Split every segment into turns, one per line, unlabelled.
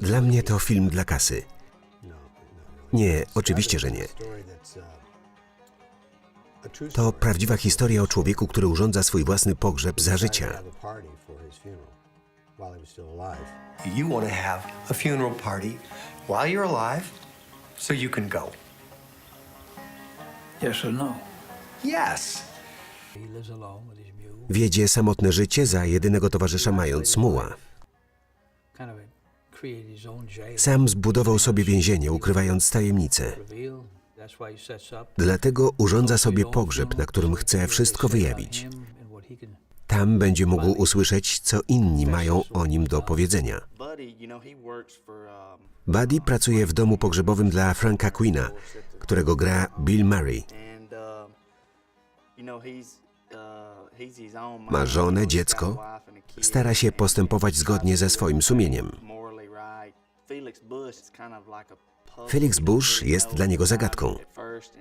Dla mnie to film dla kasy. Nie, oczywiście, że nie. To prawdziwa historia o człowieku, który urządza swój własny pogrzeb za życia.
You want to have a funeral party while you're alive so you can go.
Yes or no?
Yes.
Wiedzie samotne życie za jedynego towarzysza mając muła. Sam zbudował sobie więzienie, ukrywając tajemnice. Dlatego urządza sobie pogrzeb, na którym chce wszystko wyjawić. Tam będzie mógł usłyszeć, co inni mają o nim do powiedzenia.
Buddy, um,
pracuje w domu pogrzebowym dla Franka Queena, którego gra Bill Murray. Ma żonę, dziecko, Stara się postępować zgodnie ze swoim sumieniem.
Felix Bush
jest dla niego zagadką.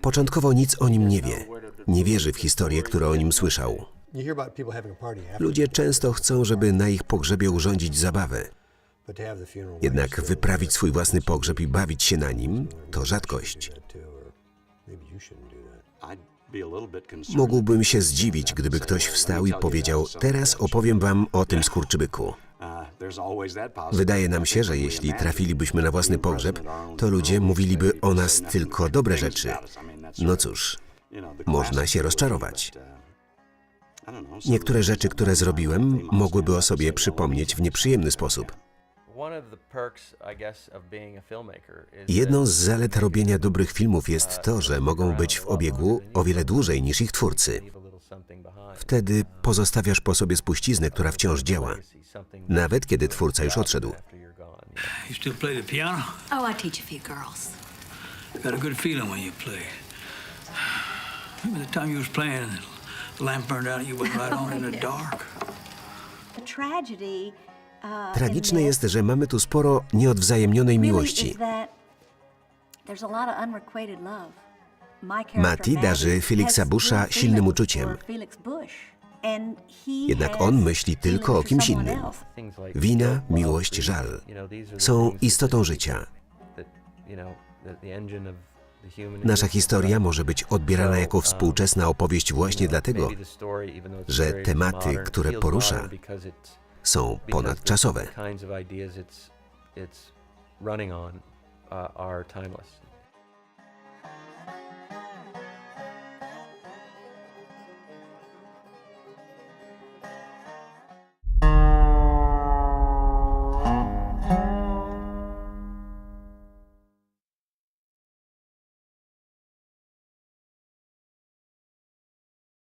Początkowo nic o nim nie wie. Nie wierzy w historie, które o nim słyszał. Ludzie często chcą, żeby na ich pogrzebie urządzić zabawę. Jednak wyprawić swój własny pogrzeb i bawić się na nim to rzadkość. Mógłbym się zdziwić, gdyby ktoś wstał i powiedział: Teraz opowiem wam o tym skurczybyku. Wydaje nam się, że jeśli trafilibyśmy na własny pogrzeb, to ludzie mówiliby o nas tylko dobre rzeczy. No cóż, można się rozczarować. Niektóre rzeczy, które zrobiłem, mogłyby o sobie przypomnieć w nieprzyjemny sposób. Jedną z zalet robienia dobrych filmów jest to, że mogą być w obiegu o wiele dłużej niż ich twórcy. Wtedy pozostawiasz po sobie spuściznę, która wciąż działa, nawet kiedy twórca już odszedł.
You still play the piano?
Oh, I teach a few girls.
Got a good feeling when you play. Remember the time you was playing and the lamp burned out and you went right on in the dark?
The tragedy uh,
Tragiczne jest, że mamy tu sporo nieodwzajemnionej miłości. Matty darzy Felixa Busha silnym uczuciem. Jednak on myśli tylko o kimś innym. Wina, miłość, żal są istotą życia. Nasza historia może być odbierana jako współczesna opowieść właśnie dlatego, że tematy, które porusza, są ponadczasowe.